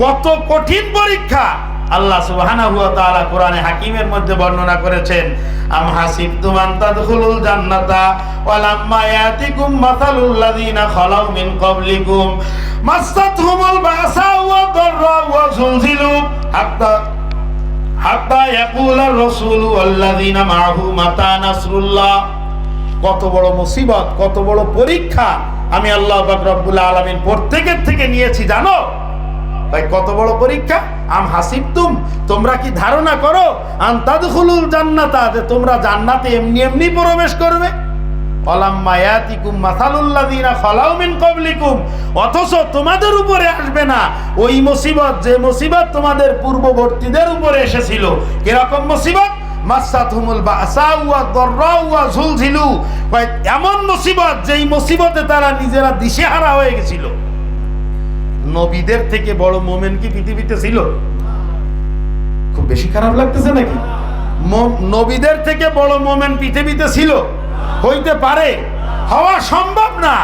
কত কঠিন পরীক্ষা। আল্লাহ সুবহানাহু ওয়া তাআলা কোরআনে হাকিমের মধ্যে বর্ণনা করেছেন, আম হাসিবতুম আন তাদখুলুল জান্নাতা ওয়া লাম্মা ইয়াতিকুম মাসালুল লাযিনা খালাউ মিন ক্বাবলিকুম, মাসাতহুমুল বাসা ওয়া দাররা ওয়া যুলজিলু হাত্তা হাত্তা ইয়াকুলার রাসূলু ওয়াল্লাযিনা মাআহু মাতা নাসরুল্লাহ। কত বড় মুসিবত, কত বড় পরীক্ষা আমি আল্লাহ পাক রব্বুল আলামিন প্রত্যেকের থেকে নিয়েছি, জানো? ভাই কত বড় পরীক্ষা? আম হাসিব তুম তোমরা কি ধারণা করো? আন তাদখুলুল জান্নাতা, যে তোমরা জান্নাতে এমনি এমনি প্রবেশ করবে? অথচ তোমাদের উপরে আসবে না। ওই মুসিবত, যে তোমাদের পূর্ববর্তীদের উপরে এসেছিল। কয়, এমন মুসিবতে তারা নিজেরা দিশেহারা হয়ে গেছিল। নবীদের থেকে বড় মোমেন কি পৃথিবীতে ছিল? খুব বেশি খারাপ লাগতেছে নাকি? নবীদের থেকে বড় মোমেন পৃথিবীতে ছিল। হইতে পারে, হওয়া সম্ভব না।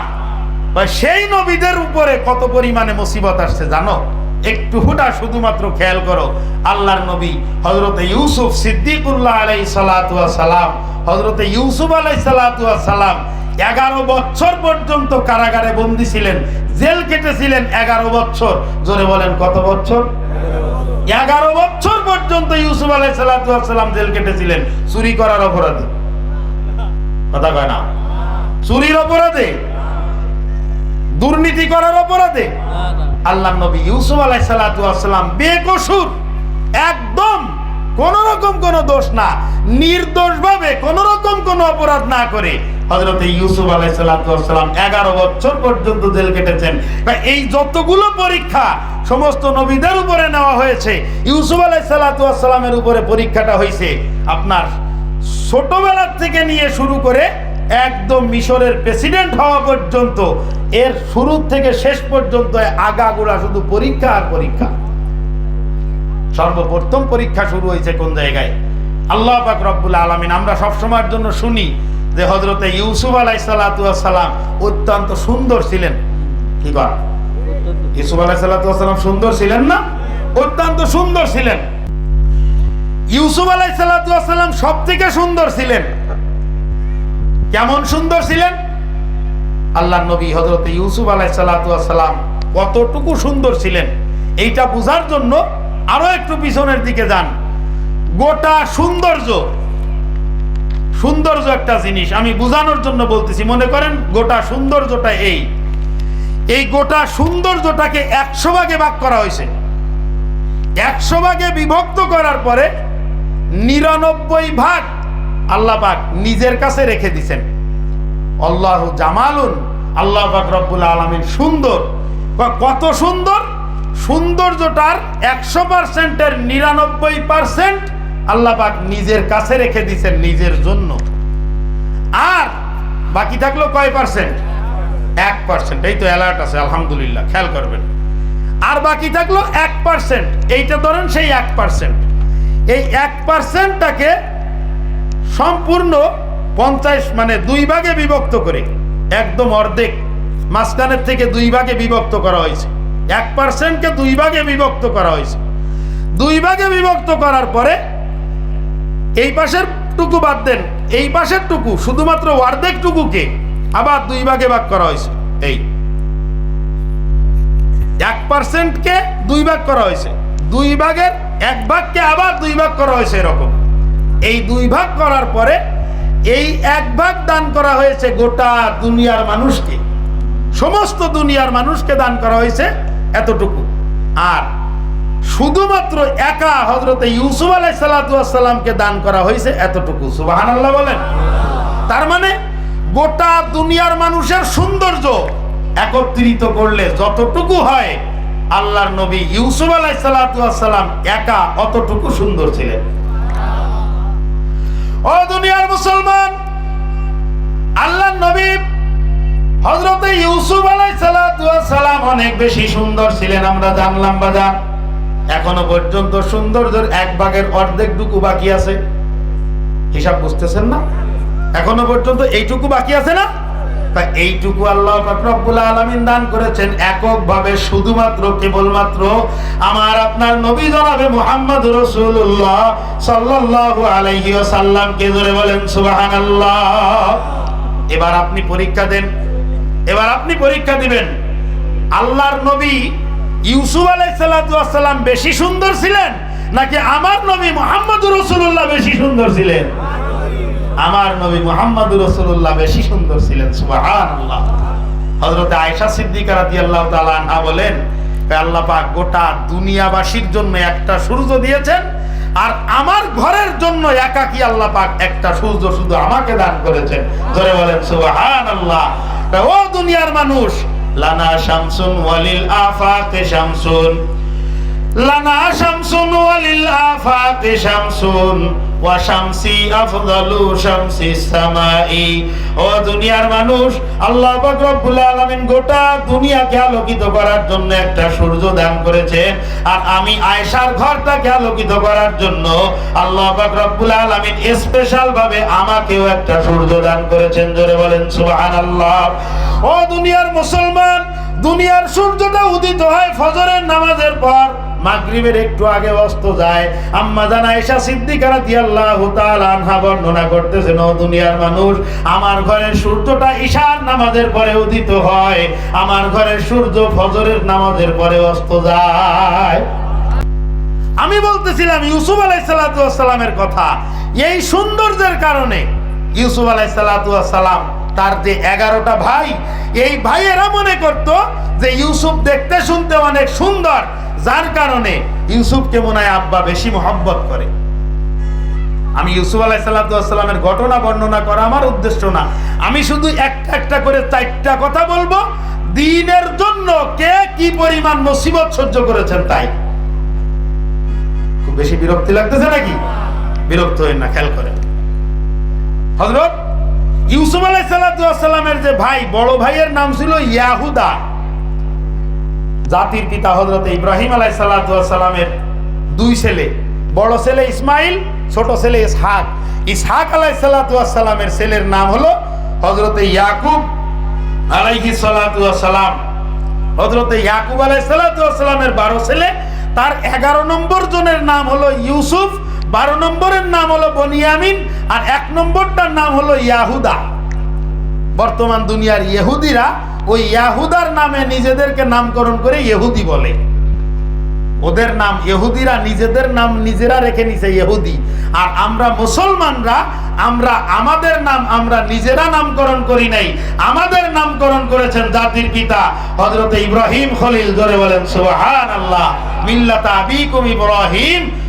সেই নবীদের উপরে কত পরিমাণে মুসিবত আসছে জানো? একটু হুটা শুধুমাত্র খেয়াল করো। আল্লাহর নবী হজরতে ইউসুফ সিদ্দিকুল্লাহ আলাই সালাম হজরতে ইউসুফ আলাই সালাম এগারো বছর পর্যন্ত কারাগারে বন্দী ছিলেন জেল কেটেছিলেন এগারো বছর। জোরে বলেন কত বছর? এগারো বছর পর্যন্ত ইউসুফ আলাই সালাম জেল কেটেছিলেন চুরি করার অপরাধে। কথা কয় না? চুরির অপরাধে? দুর্নীতি করার অপরাধে? আল্লাহ নবী ইউসুফ আলাই সালাম বেকসুর একদম কোন রকম কোন দোষ না নির্দোষ ভাবে কোন রকম কোন অপরাধ না করে। হজরত ইউসুফ আলাই সালাম এগারো বছর পর্যন্ত জেল কেটেছেন। এই যতগুলো পরীক্ষা সমস্ত নবীদের উপরে নেওয়া হয়েছে, ইউসুফ আলাই উপরে পরীক্ষাটা হয়েছে আপনার ছোটবেলার থেকে নিয়ে শুরু করে একদম মিশরের প্রেসিডেন্ট হওয়া পর্যন্ত, এর শুরু থেকে শেষ পর্যন্ত আগাগোড়া শুধু পরীক্ষা আর পরীক্ষা। সর্বপ্রথম পরীক্ষা শুরু হয়েছে কোন জায়গায়? আল্লাহ পাক রব্বুল আলমিন, আমরা সবসময়ের জন্য শুনি যে হজরতে ইউসুফ আলাই সালাম অত্যন্ত সুন্দর ছিলেন। কি কর ইউসুফ আলাই সালাম সুন্দর ছিলেন না? অত্যন্ত সুন্দর ছিলেন। ইউসুফ আলাই সালাম সব থেকে সুন্দর ছিলেন। কেমন সুন্দর ছিলেন? আল্লাহ নবী হজরত ইউসুফ আলাই সালাম কতটুকু সুন্দর ছিলেন? এইটা বোঝার জন্য আরও একটু পিছনের দিকে যান। গোটা সৌন্দর্য সৌন্দর্য একটা জিনিস। আমি বোঝানোর জন্য বলতেছি, মনে করেন গোটা সৌন্দর্যটা এই। এই গোটা সৌন্দর্যটাকে একশো ভাগে ভাগ করা হয়েছে। একশো ভাগে বিভক্ত করার পরে নিরানব্বই ভাগ আল্লাহ পাক নিজের কাছে রেখে দিছেন। আল্লাহ জামালুন, আল্লাহ পাক রব্বুল আলমিন সুন্দর। কত সুন্দর? সৌন্দর্যটার একশো পার্সেন্টের নিরানব্বই পার্সেন্ট আল্লাহ পাক নিজের কাছে রেখে দিছেন নিজের জন্য। আর বাকি থাকল কয় পার্সেন্ট এক পার্সেন্ট এই তো অ্যালার্ট আছে, আলহামদুলিল্লাহ, খেয়াল করবেন। আর বাকি থাকল এক পার্সেন্ট এইটা ধরেন সেই এক পার্সেন্ট এই এক পার্সেন্টটাকে সম্পূর্ণ পঞ্চাশ মানে দুই ভাগে বিভক্ত করে, একদম অর্ধেক, মাঝখানের থেকে দুই ভাগে বিভক্ত করা হয়েছে। এক পার্সেন্টকে দুই ভাগে বিভক্ত করা হয়েছে। দুই ভাগে বিভক্ত করার পরে এই পাশের টুকু বাদ দেন। এই পাশের টুকু শুধুমাত্র অর্ধেক টুকুকে আবার দুই ভাগে ভাগ করা হয়েছে। এই এক পার্সেন্টকে দুই ভাগ করা হয়েছে। দুই ভাগের এক ভাগকে আবার দুই ভাগ করা হয়েছে এরকম। এই দুই ভাগ করার পরে এই এক ভাগ দান করা হয়েছে গোটা দুনিয়ার মানুষকে। সমস্ত দুনিয়ার মানুষকে দান করা হয়েছে। এতটুকু। আর শুধুমাত্র একা হজরতে ইউসুফ আলাই সাল্লামকে দান করা হয়েছে এতটুকু। সুবাহান আল্লাহ বলেন। তার মানে গোটা দুনিয়ার মানুষের সৌন্দর্য একত্রিত করলে যতটুকু হয় আল্লাহর নবী ইউসুফ আলাই সাল্লাম একা অতটুকু সুন্দর ছিলেন। ও দুনিয়ার মুসলমান হজরতে ইউসুফ আলাই সালাম অনেক বেশি সুন্দর ছিলেন, আমরা জানলাম বাজার এখনও পর্যন্ত সৌন্দর্যের এক ভাগের অর্ধেক টুকু বাকি আছে। হিসাব বুঝতেছেন না? এখনও পর্যন্ত এইটুকু বাকি আছে না? তা এইটুকু আল্লাহ রব্বুল আলামিন দান করেছেন এককভাবে, শুধুমাত্র, কেবলমাত্র আমার আপনার নবী জনাবে মোহাম্মদ রসুল্লাহ সাল্লাল্লাহু আলাইহি ওয়াসাল্লামকে ধরে বলেন, সুবহানাল্লাহ। এবার আপনি পরীক্ষা দেন এবার আপনি পরীক্ষা দিবেন। আল্লাহর নবী ইউসুফ আলাইসাল্লাম বেশি সুন্দর ছিলেন, নাকি আমার নবী মোহাম্মদ রসুল্লাহ বেশি সুন্দর ছিলেন? আমার নবী মোহাম্মদ রসুল্লাহ বেশি সুন্দর ছিলেন সুবাহান আল্লাহ হজরত আয়সা সিদ্দিকা তাআলা আনহা বলেন আল্লাহ পাক গোটা দুনিয়াবাসীর জন্য একটা সূর্য দিয়েছেন, আর আমার ঘরের জন্য একাকি আল্লাহ পাক একটা সূর্য শুধু আমাকে দান করেছেন। ধরে বলেন, সুবহানাল্লাহ। ও দুনিয়ার মানুষ। লানা শামসুন ওয়ালিল আফাকে শামসুন। লানা শামসুন ওয়ালিল আফাকে শামসুন। ওয়া শামসি আফদালু শামসি সামাই। ও দুনিয়ার মানুষ, আল্লাহ পাক রব্বুল আলামিন গোটা দুনিয়াকে আলোকিত করার জন্য একটা সূর্য দান আর আমি আয়েশার ঘরটাকে আলোকিত করার জন্য আল্লাহ পাক রব্বুল আলামিন স্পেশাল ভাবে আমাকেও একটা সূর্য দান করেছেন। জোরে বলেন, সুবহানাল্লাহ। ও দুনিয়ার মুসলমান, দুনিয়ার সূর্যটা উদিত হয় ফজরের নামাজের পর। মাগরিবের একটু আগে অস্ত যায়। আম্মা জানা এসা সিদ্দিকা রাদিয়াল্লাহু তাআলা আনহা বর্ণনা করতেছেন ও দুনিয়ার মানুষ, আমার ঘরের সূর্যটা ঈশার নামাজের পরে উদিত হয়। আমার ঘরের সূর্য ফজরের নামাজের পরে অস্ত যায়। আমি বলতেছিলাম ইউসুফ আলাইসালামের কথা। এই সৌন্দর্যের কারণে ইউসুফ আলাইসালাম তার যে এগারোটা ভাই, এই ভাইয়েরা মনে করত যে ইউসুফ দেখতে শুনতে অনেক সুন্দর। যার কারণে ইউসুফকে মনে হয় আব্বা বেশি মহব্বত করে। আমি ইউসুফ আলাইসাল্লামের ঘটনা বর্ণনা করা আমার উদ্দেশ্য না। আমি শুধু একটা একটা করে চারটা কথা বলব। দিনের জন্য কে কি পরিমাণ মুসিবত সহ্য করেছেন তাই? খুব বেশি বিরক্তি লাগতেছে নাকি? বিরক্ত হইন না, খেয়াল করেন। হজরত ইউসুফ আলাইসাল্লামের যে ভাই, বড় ভাইয়ের নাম ছিল ইয়াহুদা। জাতির পিতা হজরত ইব্রাহিম আলাই আলাইসাল্লামের দুই ছেলে। বড় ছেলে ইসমাইল, ছোট ছেলে ইসহাক। ইসহাক আলাইসাল্লামের ছেলের নাম হলো হজরত ইয়াকুব আলাইহি সালাম হজরত ইয়াকুব আলাইসাল্লামের বারো ছেলে, তার এগারো নম্বর জনের নাম হলো ইউসুফ, বারো নম্বরের নাম হলো বনিয়ামিন, আর এক নম্বরটার নাম হলো ইয়াহুদা। বর্তমান দুনিয়ার ইহুদিরা ওই ইয়াহুদার নামে নিজেদেরকে নামকরণ করে ইহুদি বলে। ওদের নাম ইহুদিরা, নিজেদের নাম নিজেরা রেখে নিছে ইহুদি। আর আমরা মুসলমানরা, আমরা আমাদের নাম আমরা নিজেরা নামকরণ করি নাই। আমাদের নামকরণ করেছেন জাতির পিতা হযরত ইব্রাহিম খলিল। ধরে বলেন, সুবহানাল্লাহ। মিল্লাতা আবিকুম ইব্রাহিম।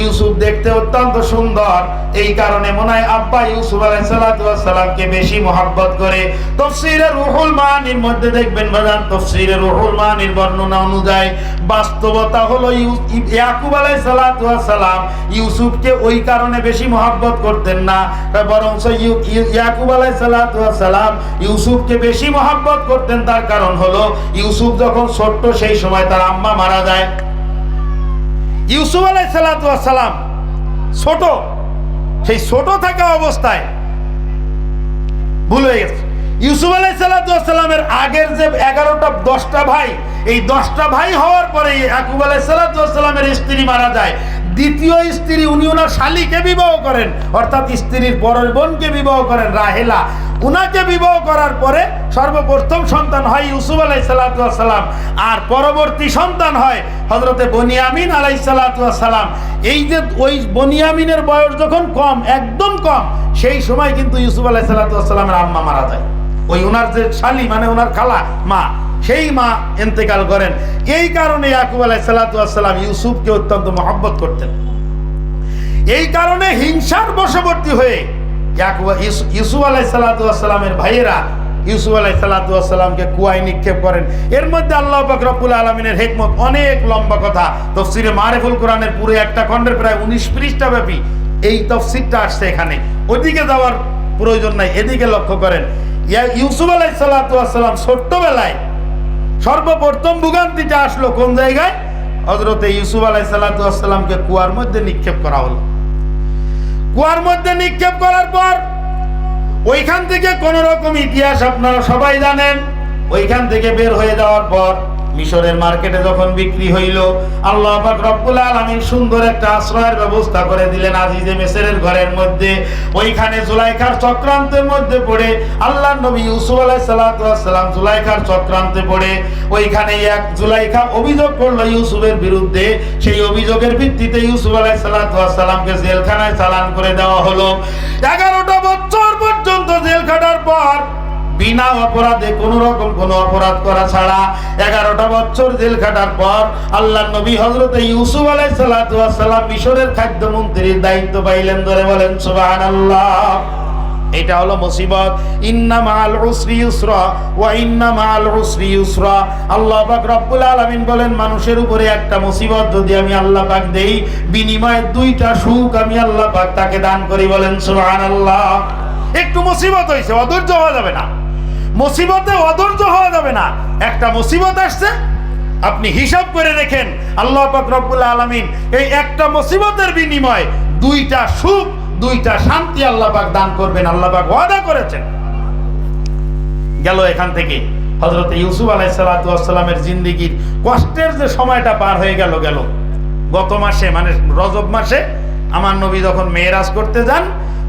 ইউসুফ দেখতে অত্যন্ত সুন্দর। এই কারণে মনে হয় আব্বা ইউসুফ আলাইসালামকে বেশি মহাব্বত করে। তফসিরের রুহুল মানির মধ্যে দেখবেন বাজান তফসিরের রুহুল মানির বর্ণনা অনুযায়ী বাস্তবতা হলো ইয়াকুব আলাইসালাম ইউসুফকে ওই কারণে বেশি মহাব্বত করতেন না। বরং ইয়াকুব আলাইসালাম ইউসুফকে বেশি মহাব্বত করতেন। তার কারণ হলো ইউসুফ যখন ছোট্ট, সেই সময় তার আম্মা মারা যায়। ইউসুফ আলাই সালাম ছোট, সেই ছোট থাকা অবস্থায় ভুল হয়ে গেছে। ইউসুফ আলাই সালাতামের আগের যে এগারোটা, দশটা ভাই এই দশটা ভাই হওয়ার পরে ইয়াকুব আলাই সালামের স্ত্রী মারা যায়। দ্বিতীয় স্ত্রী উনি ওনার শালিকে বিবাহ করেন, অর্থাৎ স্ত্রীর বড় বোনকে বিবাহ করেন, রাহেলা। উনাকে বিবাহ করার পরে সর্বপ্রথম সন্তান হয় ইউসুফ আলাই সালাম, আর পরবর্তী সন্তান হয় হজরতে বনিয়ামিন আলাই সালাম। এই যে ওই বনিয়ামিনের বয়স যখন কম, একদম কম, সেই সময় কিন্তু ইউসুফ আলাই সালামের আম্মা মারা যায়। ওই ওনার যে শালি মানে ওনার খালা, মা সেই মা এন্তেকাল করেন। এই কারণে ইয়াকুব আলাই সালাতাম ইউসুফকে অত্যন্ত মহব্বত করতেন। এই কারণে হিংসার বশবর্তী হয়ে ইয়াকুব ইউসুফ আলাই সালাতামের ভাইয়েরা ইউসুফ আলাই সাল্লাতামকে কুয়ায় নিক্ষেপ করেন। এর মধ্যে আল্লাহ পাক রব্বুল আলমিনের হেকমত অনেক লম্বা কথা। তফসিরে মারেফুল কোরআনের পুরো একটা খণ্ডের প্রায় উনিশ পৃষ্ঠা ব্যাপী এই তফসিরটা আসছে এখানে। ওইদিকে যাওয়ার প্রয়োজন নাই, এদিকে লক্ষ্য করেন। ইউসুফ আলাই সাল্লাতাম ছোট্টবেলায় সর্বপ্রথম ভোগান্তিটা আসলো কোন জায়গায়? হজরতে ইউসুফ আলাই সাল্লাতামকে কুয়ার মধ্যে নিক্ষেপ করা হলো। কুয়ার মধ্যে নিক্ষেপ করার পর ওইখান থেকে কোন রকম ইতিহাস আপনারা সবাই জানেন। ওইখান থেকে বের হয়ে যাওয়ার পর মিশরের মার্কেটে যখন বিক্রি হইল, আল্লাহ পাক রব্বুল আলামিন সুন্দর একটা আশ্রয়ের ব্যবস্থা করে দিলেন আজিজে মেসেরের ঘরের মধ্যে। ওইখানে জুলাইখার চক্রান্তের মধ্যে পড়ে আল্লাহ নবী ইউসুফ আলাইহিস সালাম জুলাইখার চক্রান্তে পড়ে। ওইখানে এক জুলাইখা অভিযোগ করল ইউসুফের বিরুদ্ধে। সেই অভিযোগের ভিত্তিতে ইউসুফ আলাইহিস সালামকে জেলখানায় চালান করে দেওয়া হলো। এগারোটা বছর পর্যন্ত বিনা অপরাধে কোন রকম কোন অপরাধ করা ছাড়া এগারোটা বছর জেল খাটার পর আল্লাহ নবী হজরত ইউসুফ আলাই সালাম মিশরের খাদ্যমন্ত্রীর দায়িত্ব পাইলেন ধরে বলেন সুবাহ আল্লাহ এটা হলো মুসিবত। আল্লাহ পাক রব্বুল বলেন, মানুষের উপরে একটা মুসিবত যদি আমি আল্লাহ পাক দেই, বিনিময়ে দুইটা সুখ আমি আল্লাহ পাক তাকে দান করি বলেন, সুবহানাল্লাহ। একটু মুসিবত হইছে, অধৈর্য হওয়া যাবে না। মুসিবতে অধৈর্য হওয়া যাবে না। একটা মুসিবত আসছে, আপনি হিসাব করে রেখেন, আল্লাহ পাক রব্বুল আলামিন এই একটা মুসিবতের বিনিময়ে দুইটা সুখ, দুইটা শান্তি আল্লাহ পাক দান করবেন, আল্লাহ পাক ওয়াদা করেছেন। গেল এখান থেকে। হজরত ইউসুফ আলাইসালামের জিন্দিগির কষ্টের যে সময়টা পার হয়ে গেল গেল। গত মাসে মানে রজব মাসে, আমার নবী যখন মেয়েরাজ করতে যান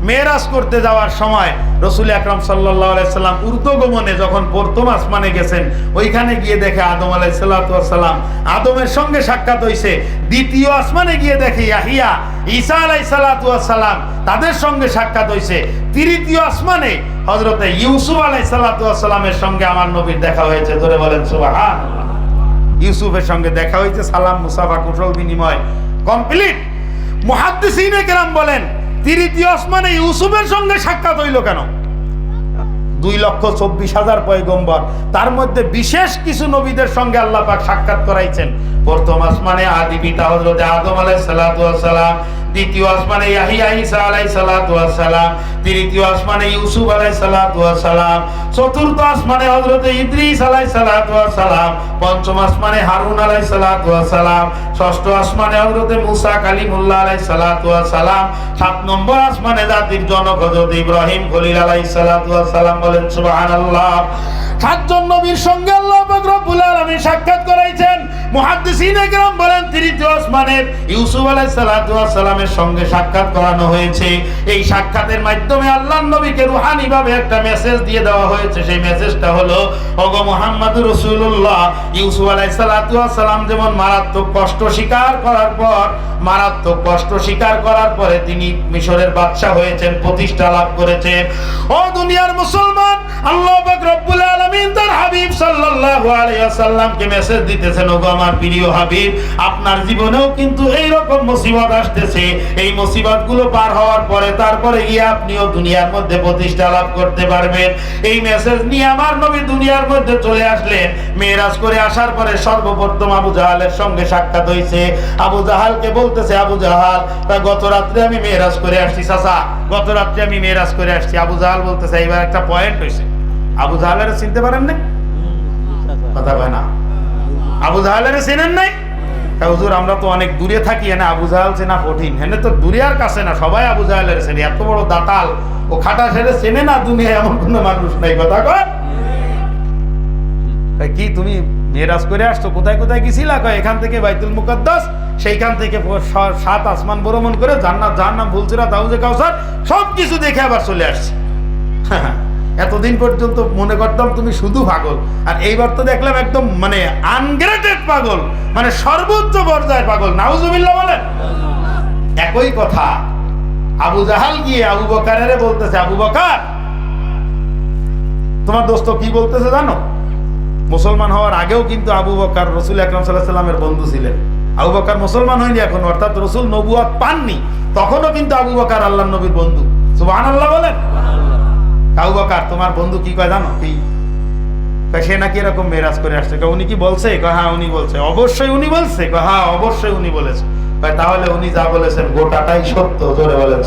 মেয়েরাজ করতে যাওয়ার সময় রসুল আকরাম সাল্লাম ঊর্ধ্বগমনে যখন প্রথম আসমানে গেছেন, ওইখানে গিয়ে দেখে আদম আলাই সাল্লাম আদমের সঙ্গে সাক্ষাৎ হয়েছে দ্বিতীয় আসমানে গিয়ে দেখে ইয়াহিয়া, ঈসা আলাই সাল্লাম তাদের সঙ্গে সাক্ষাৎ হয়েছে তৃতীয় আসমানে হজরতে ইউসুফ আলাই সাল্লামের সঙ্গে আমার নবীর দেখা হয়েছে। ধরে বলেন সুবাহান ইউসুফের সঙ্গে দেখা হয়েছে সালাম, মুসাফা, কুশল বিনিময় কমপ্লিট। মুহাদ্দিসিনে কেরাম বলেন তৃতীয় আসমানে ইউসুফের সঙ্গে সাক্ষাৎ হইল কেন? দুই লক্ষ চব্বিশ হাজার পয়গম্বর। তার মধ্যে বিশেষ কিছু নবীদের সঙ্গে আল্লাহ পাক সাক্ষাৎ করাইছেন। প্রথম আসমানে আদি পিতা হজরত আদম আলাই সালাম দ্বিতীয় আসমানে ইয়াহিয়া ঈসা আলাই সালাম, তৃতীয় আসমানে ইউসুফ আলাই সালাম, চতুর্থ আসমানে হজরত ইদ্রিস আলাই সালাম, পঞ্চম আসমানে হারুন আলাই সালাম, ষষ্ঠ আসমানে হজরত মুসা কালিমুল্লাহ আলাই সালাম, সাত নম্বর আসমানে জাতির জনক হজরত ইব্রাহিম খলিল আলাই সালাম বলেন, সুবহানাল্লাহ। সাতজন নবীর সঙ্গে আল্লাহ পাক রব্বুল আলামিন সাক্ষাৎ করাইছেন। মুহাদ্দিসিন একরাম বলেন, তৃতীয় আসমানের ইউসুফ আলাইহিস সালাতু ওয়াস সালামের সঙ্গে সাক্ষাৎ করানো হয়েছে। এই সাক্ষাতের মাধ্যমে আল্লাহর নবীকে রুহানি ভাবে একটা মেসেজ দিয়ে দেওয়া হয়েছে। সেই মেসেজটা হলো, ওগো মুহাম্মদুর রাসূলুল্লাহ। ইউসুফ আলাইহিস সালাতু ওয়াস সালাম যেমন মারাত্মক কষ্ট স্বীকার করার পর, মারাত্মক কষ্ট স্বীকার করার পরে তিনি মিশরের বাদশা হয়েছেন, প্রতিষ্ঠা লাভ করেছেন। ও দুনিয়ার মুসলমান, আল্লাহ রব্বুল আলামিন তার হাবিব সাল্লাল্লাহু আলাইহি ওয়াসাল্লামকে মেসেজ দিতেছেন, ওগো আমার প্রিয় হাবিব, আপনার জীবনেও কিন্তু এই রকম মুসিবত আসতেছে। এই মুসিবতগুলো পার হওয়ার পরে তারপরে গিয়ে আপনিও দুনিয়ার মধ্যে প্রতিষ্ঠা লাভ করতে পারবেন। এই মেসেজ নিয়ে আমার নবী দুনিয়ার মধ্যে চলে আসলেন। মেরাজ করে আসার পরে সর্বপ্রথম আবু জাহালের সঙ্গে সাক্ষাৎ হয়েছে আবু জাহালকে বলতেছে আবু জাহাল তা গত রাত্রে আমি মেরাজ করে আসছি চাচা। গত রাত্রে আমি মেরাজ করে আসছি। আবু জাহাল বলতেছে এইবার একটা পয়েন্ট হয়েছে আবু জাহালের চিনতে পারেন না কথা কয় না। আবু জাহালের চেনেন নাই? হুজুর, আমরা তো অনেক দূরে থাকি, এনে আবু জাহাল চেনা কঠিন। হেনে তো দূরে আর কাছে না, সবাই আবু জাহালের চেনে। এত বড় দাতাল, ও খাটা ছেড়ে চেনে না দুনিয়ায় এমন কোনো মানুষ নাই, কথা কয়? কি তুমি মেরাজ করে আসছো? কোথায় কোথায় গেছিলা? কয়, এখান থেকে বাইতুল মুকদ্দাস, সেইখান থেকে সাত আসমান ভ্রমণ করে জান্নাত, জাহান্নাম ভুলছিরা তাউজে কাউসার সব কিছু দেখে আবার চলে আসছি। এতদিন পর্যন্ত মনে করতাম তুমি শুধু পাগল। আর এইবার তো দেখলাম একদম মানে আনগ্রেডেড পাগল মানে সর্বোচ্চ পর্যায়ের পাগল। নাউজুবিল্লাহ বলেন। একই কথা। আবু জাহাল গিয়ে আবু বকারের বলতেছে, আবু বকার, তোমার দোস্ত কি বলতেছে জানো? মুসলমান হওয়ার আগেও কিন্তু আবু বকার রসুল আকরম সাল্লাহ সাল্লামের বন্ধু ছিলেন। আবু বকার মুসলমান হয়নি এখন, অর্থাৎ রসুল নবুয়াত পাননি। তখনও কিন্তু আবু বকার আল্লাহ নবীর বন্ধু। সুবাহ আল্লাহ বলেন। কাউ বাকার তোমার বন্ধু কি কয় জানো? কি? সে নাকি এরকম মেরাজ করে আসছে। উনি কি বলছে? হ্যাঁ উনি বলছে। অবশ্যই উনি বলছে। হ্যাঁ অবশ্যই উনি বলেছে। তাহলে উনি যা বলেছেন গোটাটাই সত্য, জোরে বলেন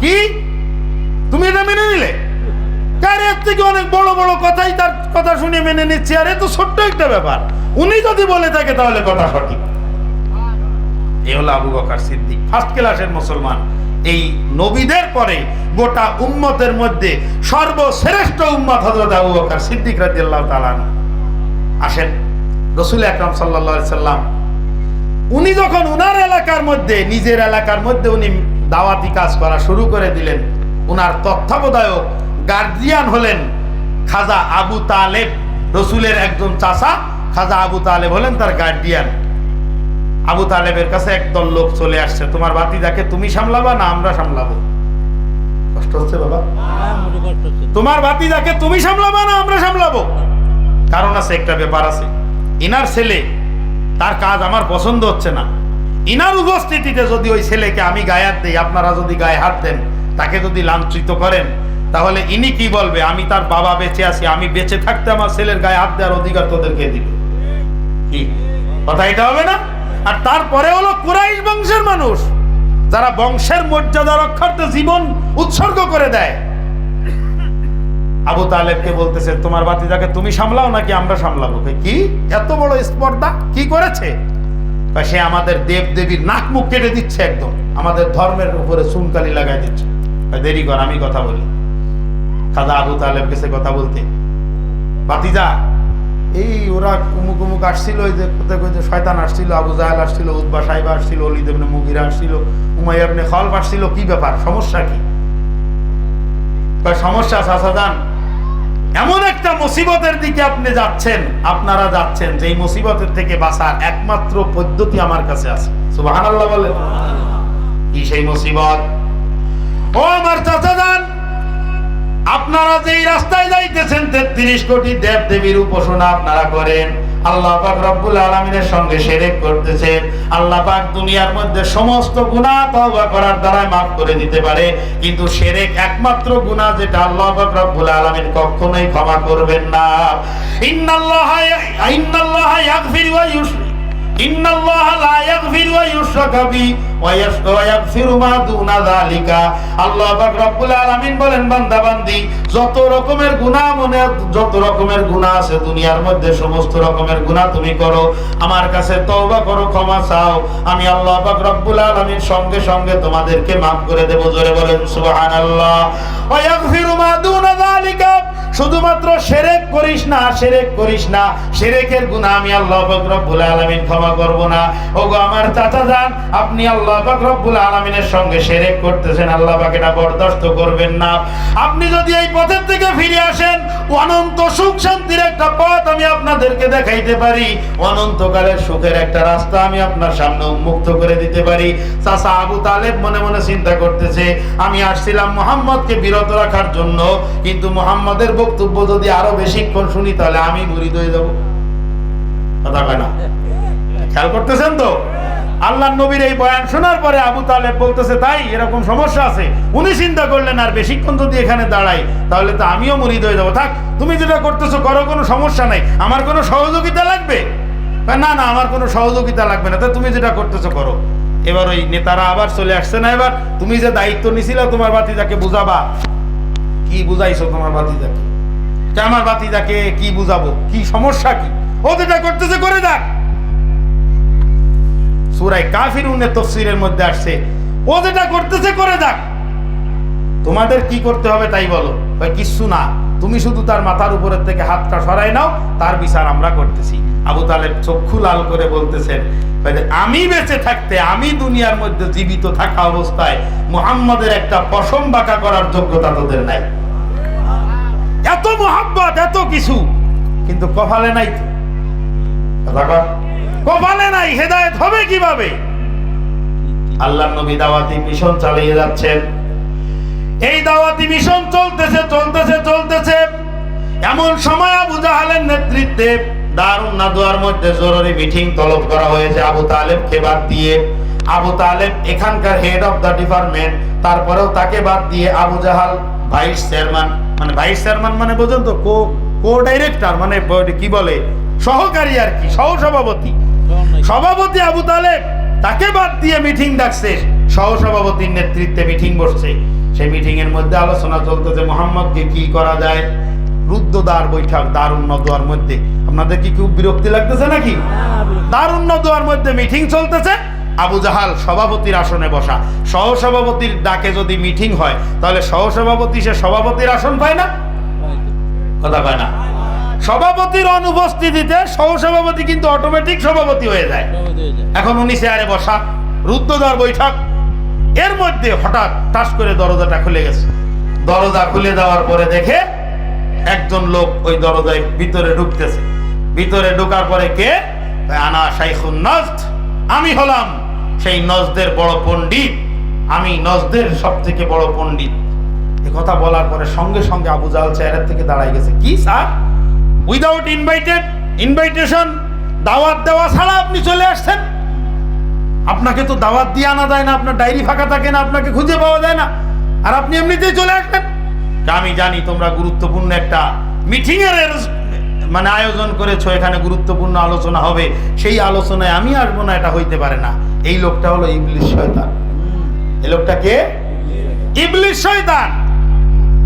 কি? তুমি এটা মেনে নিলে? থেকে অনেক বড় বড় কথাই তার কথা শুনে মেনে নিচ্ছে? আর তো ছোট্ট একটা ব্যাপার। উনি যদি বলে থাকে, তাহলে কথা সঠিক। এ হলো আবু বকর সিদ্দিক ফার্স্ট ক্লাসের মুসলমান। এই নবীদের পরে গোটা উম্মতের মধ্যে সর্বশ্রেষ্ঠ উম্মত হযরত আবু বকর সিদ্দিক রাদিয়াল্লাহু তাআলা আসেন, রসুল আকরাম আলাইহি সাল্লাম, উনি যখন উনার এলাকার মধ্যে, নিজের এলাকার মধ্যে উনি দাওয়াতি কাজ করা শুরু করে দিলেন, উনার তত্ত্বাবধায়ক গার্জিয়ান হলেন খাজা আবু তালেব, রসুলের একজন চাচা খাজা আবু তালেব হলেন তার গার্ডিয়ান আবু তালেবের কাছে একদল লোক চলে আসছে। তোমার বাতিদাকে তুমি সামলাবা না আমরা সামলাবো? কষ্ট হচ্ছে বাবা? তোমার বাতিদাকে তুমি সামলাবা না আমরা সামলাবো? কারণ আছে একটা ব্যাপার আছে। ইনার ছেলে, তার কাজ আমার পছন্দ হচ্ছে না। ইনার উপস্থিতিতে যদি ওই ছেলেকে আমি গায়ে হাত দিই, আপনারা যদি গায়ে হাত দেন, তাকে যদি লাঞ্ছিত করেন, তাহলে ইনি কি বলবে? আমি তার বাবা বেঁচে আছি, আমি বেঁচে থাকতে আমার ছেলের গায়ে হাত দেওয়ার অধিকার তোদেরকে দিবে। কি? কথা এটা হবে না? আর তারপরে হলো কুরাইশ বংশের মানুষ, যারা বংশের মর্যাদা রক্ষার্থে জীবন উৎসর্গ করে দেয়। আবু তালেবকে বলতেছে, তোমার বাতিদাকে তুমি সামলাও নাকি আমরা সামলাবো? কি? এত বড় স্পর্ধা? কি করেছে? সে আমাদের দেব দেবীর নাক মুখ কেটে দিচ্ছে একদম। আমাদের ধর্মের উপরে চুনকালি লাগাই দিচ্ছে। দেরি কর, আমি কথা বলি। খাদা আবু তালেব গেছে কথা বলতে বাতিজা এই ওরা কুমুক কুমুক আসছিল ওই যে কোথায় কোথায় শয়তান আসছিল, আবু জাহেল আসছিল উদ্বা সাহেব আসছিল অলি দেবনে মুগিরা আসছিল উমাইয়াবনে খলফ আসছিল, কি ব্যাপার? সমস্যা কি? সমস্যা সাসাদান এমন একটা মুসিবতের দিকে আপনি যাচ্ছেন, আপনারা যাচ্ছেন যে এই মুসিবতের থেকে বাঁচার একমাত্র পদ্ধতি আমার কাছে আছে। সুবহানাল্লাহ বলে কি সেই মুসিবত? ও আমার চাচাদান আপনারা যেই রাস্তায় যাইতেছেন তেত্রিশ কোটি দেব দেবীর উপাসনা আপনারা করেন। আল্লাহ পাক রব্বুল আলমিনের সঙ্গে আল্লাহ পাক দুনিয়ার মধ্যে সমস্ত গুনাহ তওবা করার দ্বারা মাফ করে দিতে পারে। কিন্তু সেরেক একমাত্র গুনাহ যেটা আল্লাহ পাক রব্বুল আলামিন কখনোই ক্ষমা করবেন না। ইন্নাল্লাহা ইন্নাল্লাহা ইয়াগফিরু ওয়া ইউশরিক ইন্নাল্লাহা লা ওয়া যত রকমের মনে যত রকমের আছে দুনিয়ার মধ্যে, সমস্ত রকমের তুমি করো। আমার কাছে তওবা করো, ক্ষমা চাও। আমি আল্লাহ রব্বুল সঙ্গে সঙ্গে তোমাদেরকে মাফ করে দেব, জোরে বলেন শুধুমাত্র সেরেক করিস না, সেরেক করিস না, সেরেকের গুনাহ আমি আল্লাহ পাক রব্বুল আলামিন ক্ষমা করব না। ওগো আমার চাচা যান আপনি আল্লাহ পাক রব্বুল আলামিনের সঙ্গে সেরেক করতেছেন আল্লাহ পাক এটা বরদাস্ত করবেন না। আপনি যদি এই পথের থেকে ফিরে আসেন, অনন্ত সুখ শান্তির একটা পথ আমি আপনাদেরকে দেখাইতে পারি। অনন্তকালের সুখের একটা রাস্তা আমি আপনার সামনে উন্মুক্ত করে দিতে পারি। চাচা আবু তালেব মনে মনে চিন্তা করতেছে, আমি আসছিলাম মোহাম্মদকে বিরত রাখার জন্য, কিন্তু মোহাম্মদের বক্তব্য যদি আরও বেশিক্ষণ শুনি, তাহলে আমি মুরিদ হয়ে যাব। কথা কয় না? খেয়াল করতেছেন তো? আল্লাহ নবীর এই বয়ান শোনার পরে আবু তালেব বলতেছে, তাই এরকম সমস্যা আছে। উনি চিন্তা করলেন, আর বেশিক্ষণ যদি এখানে দাঁড়াই, তাহলে তো আমিও মুরিদ হয়ে যাব। থাক, তুমি যেটা করতেছো, করো, কোনো সমস্যা নাই। আমার কোনো সহযোগিতা লাগবে? না না, আমার কোনো সহযোগিতা লাগবে না। তা তুমি যেটা করতেছো, করো। এবার ওই নেতারা আবার চলে আসছে না এবার? তুমি যে দায়িত্ব নিছিলে, তোমার বাতিজাকে বুঝাবা? কি বুঝাইছো তোমার বাতিজাকে যে আমার বাতিজাকে কি বুঝাবো? কি সমস্যা কি? ও যেটা করতেছে, করে দেখ। সুরাই কাফির উন্নের তফসিরের মধ্যে আসছে। ও যেটা করতেছে করে দেখ তোমাদের কি করতে হবে তাই বলো। কয়, কিচ্ছু না। তুমি শুধু তার মাথার উপরের থেকে হাতটা সরাই নাও তার বিচার আমরা করতেছি। আবু তালেব চক্ষু লাল করে বলতেছেন আমি বেঁচে থাকতে আমি দুনিয়ার মধ্যে জীবিত থাকা অবস্থায় মুহাম্মাদের একটা পশম বাঁকা করার যোগ্যতা তোদের নাই। এত মোহাব্বত এত কিছু কিন্তু কপালে নাই তো। কথা। কপালে নাই হেদায়েত হবে কীভাবে? আল্লাহ নবী দাওয়াতি মিশন চালিয়ে যাচ্ছেন। এই দাওয়াতি মিশন চলতেছে চলতেছে চলতেছে। এমন সময় আবু জাহালের নেতৃত্বে দারুণ নাদুয়ার মধ্যে জরুরি মিটিং তলব করা হয়েছে আবু তালেবকে বাদ দিয়ে। আবু তালেব এখানকার হেড অফ দ্য ডিপার্টমেন্ট তারপরেও তাকে বাদ দিয়ে আবু জাহাল ভাইস চেয়ারম্যান মানে ভাইস চেয়ারম্যান মানে বোঝেন তো কো কো ডাইরেক্টর মানে কি বলে? সহকারী আর কি সহ সভাপতি আবু তালেব তাকে বাদ দিয়ে মিটিং ডাকছে। সহসভাপতির নেতৃত্বে মিটিং বসছে। সেই মিটিং এর মধ্যে আলোচনা চলতেছে মোহাম্মদকে কি করা যায় রুদ্রদ্বার বৈঠক দারুণ দোয়ার মধ্যে। আপনাদের কি খুব বিরক্তি লাগতেছে নাকি? দারুণ দোয়ার মধ্যে মিটিং চলতেছে। আবু জাহাল সভাপতির আসনে বসা। সহসভাপতির ডাকে যদি মিটিং হয় তাহলে সহসভাপতি সে সভাপতির আসন পায় না। কথা পায় না। সভাপতির অনুপস্থিতিতে সহসভাপতি কিন্তু অটোমেটিক সভাপতি হয়ে যায়। এখন উনি চেয়ারে বসা রুদ্রদ্বার বৈঠক। এর মধ্যে হঠাৎ টাস করে দরজাটা খুলে গেছে। দরজা খুলে দেওয়ার পরে দেখে একজন লোক ওই দরজায় ভিতরে ঢুকতেছে। ভিতরে ঢোকার পরে কে? আনা শাইখুন নজদ। আমি হলাম সেই নজদের বড় পণ্ডিত। আমি নজদের সব থেকে বড় পণ্ডিত। কথা বলার পরে সঙ্গে সঙ্গে আবু জাহাল চেয়ারের থেকে দাঁড়াই গেছে। কি স্যার? উইদাউট ইনভাইটেড ইনভাইটেশন দাওয়াত দেওয়া ছাড়া আপনি চলে আসছেন। আপনাকে তো দাওয়াত দিয়ে আনা যায় না, আপনার ডায়েরি ফাঁকা থাকে না, আপনাকে খুঁজে পাওয়া যায় না। আর আপনি এমনিতেই চলে আসবেন। আমি জানি তোমরা গুরুত্বপূর্ণ একটা মিটিং এর এর- মানে আয়োজন করেছ, এখানে গুরুত্বপূর্ণ আলোচনা হবে। সেই আলোচনায় আমি আসব না, এটা হইতে পারে না। এই লোকটা হলো ইবলিশ শয়তান। এই লোকটা কে? ইবলিশ শয়তান।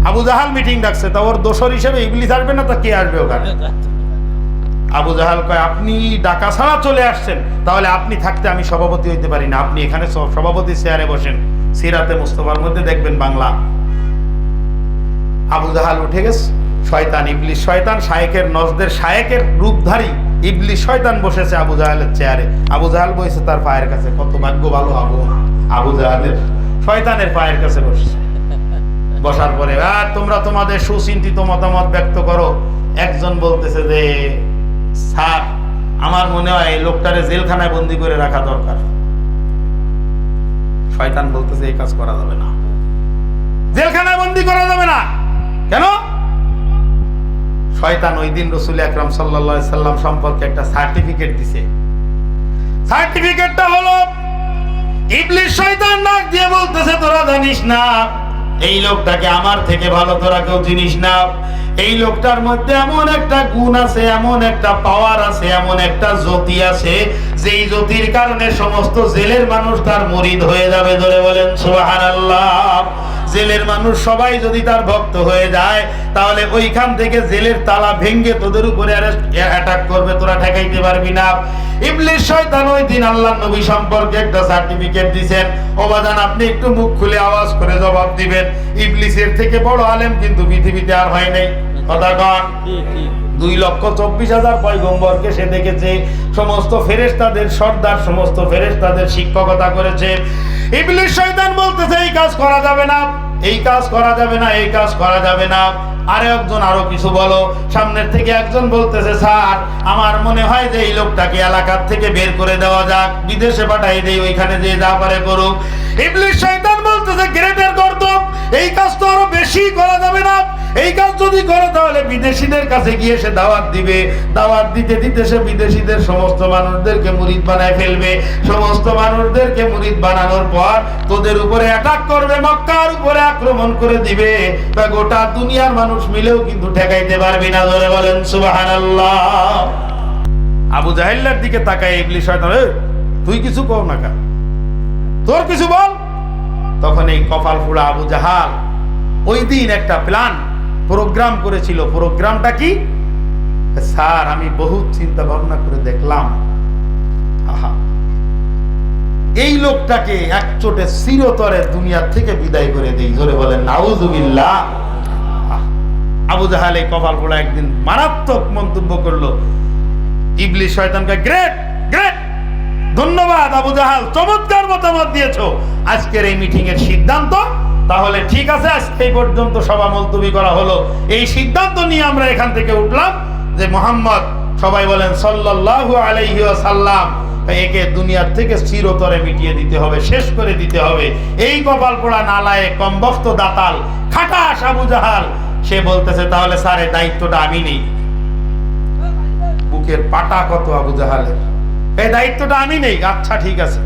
আবু জাহাল মিটিং ডাকছে, তা ওর দোসর হিসেবে ইবলিশ আসবে না, তা কে আসবে ওখানে? আবু জাহাল কয়, আপনি ডাকা ছাড়া চলে আসছেন, তাহলে আপনি থাকতে আমি সভাপতি হইতে পারি না। আপনি এখানে সভাপতি চেয়ারে বসেন, সিরাতে মুস্তফার মধ্যে দেখবেন বাংলা। আবু জাহাল উঠে গেছে, শয়তান ইবলিশ শয়তান শায়েকের নজদের শায়েকের রূপধারী ইবলিশ শয়তান বসেছে আবু জাহালের চেয়ারে আবু জাহাল বসেছে তার পায়ের কাছে কত ভাগ্য ভালো আবু। আবু জাহালের শয়তানের পায়ের কাছে বসেছে। বসার পরে আর তোমরা তোমাদের সুচিন্তিত মতামত ব্যক্ত করো। একজন বলতেছে যে, স্যার, আমার মনে হয় এই লোকটারে জেলখানায় বন্দি করে রাখা দরকার। শয়তান বলতেছে, এই কাজ করা যাবে না। জেলখানায় বন্দি করা যাবে না? কেন? শয়তান ওই দিন রসুল আকরাম আলাইহি সাল্লাম সম্পর্কে একটা সার্টিফিকেট দিছে। সার্টিফিকেটটা হলো ইবলিশ শয়তান নাক দিয়ে বলতেছে, তোরা জানিস না এই লোকটাকে আমার থেকে ভালো তোরা কেউ চিনিস না এই লোকটার মধ্যে এমন একটা গুণ আছে, এমন একটা পাওয়ার আছে, এমন একটা জ্যোতি আছে, যেই জ্যোতির কারণে সমস্ত জেলের মানুষ তার মরিদ হয়ে যাবে ধরে বলেন সুবহানাল্লাহ। জেলের মানুষ সবাই যদি তার ভক্ত হয়ে যায়, তাহলে ওইখান থেকে জেলের তালা ভেঙ্গে তোদের উপরে অ্যাটাক করবে, তোরা ঠেকাইতে পারবি না। ইবলিশ শয়তান ওই দিন আল্লাহ নবী সম্পর্কে একটা সার্টিফিকেট দিবেন ওবাদান আপনি একটু মুখ খুলে আওয়াজ করে জবাব দিবেন। ইবলিসের থেকে বড় আলেম কিন্তু পৃথিবীতে আর হয় নাই। কথা কন। দুই লক্ষ চব্বিশ হাজার পয়গম্বরকে সে দেখেছে। সমস্ত ফেরেশতাদের সর্দার, সমস্ত ফেরেশতাদের শিক্ষকতা করেছে। ইবলিশ শয়তান বলতেছে, এই কাজ করা যাবে না, এই কাজ করা যাবে না, এই কাজ করা যাবে না। আরে একজন আরও কিছু বলো। সামনের থেকে একজন বলতেছে, স্যার, আমার মনে হয় যে এই লোকটাকে এলাকার থেকে বের করে দেওয়া যাক। বিদেশে পাঠাই দেই, ওইখানে যে যা পারে করুক। ইবলিশ শয়তান বলতেছে গ্রেটের গর্ত এই কাজ তো আরও বেশি করা যাবে না। এই কাজ যদি করে তাহলে বিদেশিদের কাছে গিয়ে সে দাওয়াত দিবে। দাওয়াত দিতে দিতে সে বিদেশিদের সমস্ত মানুষদেরকে মুরিদ বানায় ফেলবে। সমস্ত মানুষদেরকে মুরিদ বানানোর পর তোদের উপরে অ্যাটাক করবে মক্কার উপরে আক্রমণ করে দিবে। তা গোটা দুনিয়ার মানুষ মিলেও কিন্তু ঠেকাইতে পারবি না ধরে বলেন সুবহানাল্লাহ। আবু জাহেল্লার দিকে তাকায় ইবলিশ শয়তান "এই, তুই কিছু কর না কা তোর কিছু বল। তখন এই কপাল ফুড়া আবু জাহাল ওই দিন একটা প্ল্যান প্রোগ্রাম করেছিল। প্রোগ্রামটা কি? স্যার, আমি বহু চিন্তা ভাবনা করে দেখলাম। আহা। এই লোকটাকে এক চোটে চিরতরে দুনিয়া থেকে বিদায় করে দেই। ধরে বলেন, নাউজুবিল্লাহ। আবু জাহাল এই কপাল পোড়া একদিন মারাত্মক মন্তব্য করল। ইবলি শয়তানকে, গ্রেট গ্রেট। ধন্যবাদ, আবু জাহাল। চমৎকার মতামত দিয়েছ। আজকের এই মিটিং এর সিদ্ধান্ত, তাহলে ঠিক আছে, আজকে পর্যন্ত সভা মুলতবি করা হলো। এই সিদ্ধান্ত নিয়ে আমরা এখান থেকে উঠলাম যে মোহাম্মদ, সবাই বলেন, সাল্লাল্লাহু আলাইহি ওয়াসাল্লাম, একে দুনিয়ার থেকে চিরতরে মিটিয়ে দিতে হবে, শেষ করে দিতে হবে। এই কপাল পোড়া নালায় কমবস্ত দাতাল খাটাস আবু জাহাল। সে বলতেছে, তাহলে স্যার দায়িত্বটা আমি নেই। বুকের পাটা কত আবু জাহালের? এই দায়িত্বটা আমি নেই। আচ্ছা ঠিক আছে।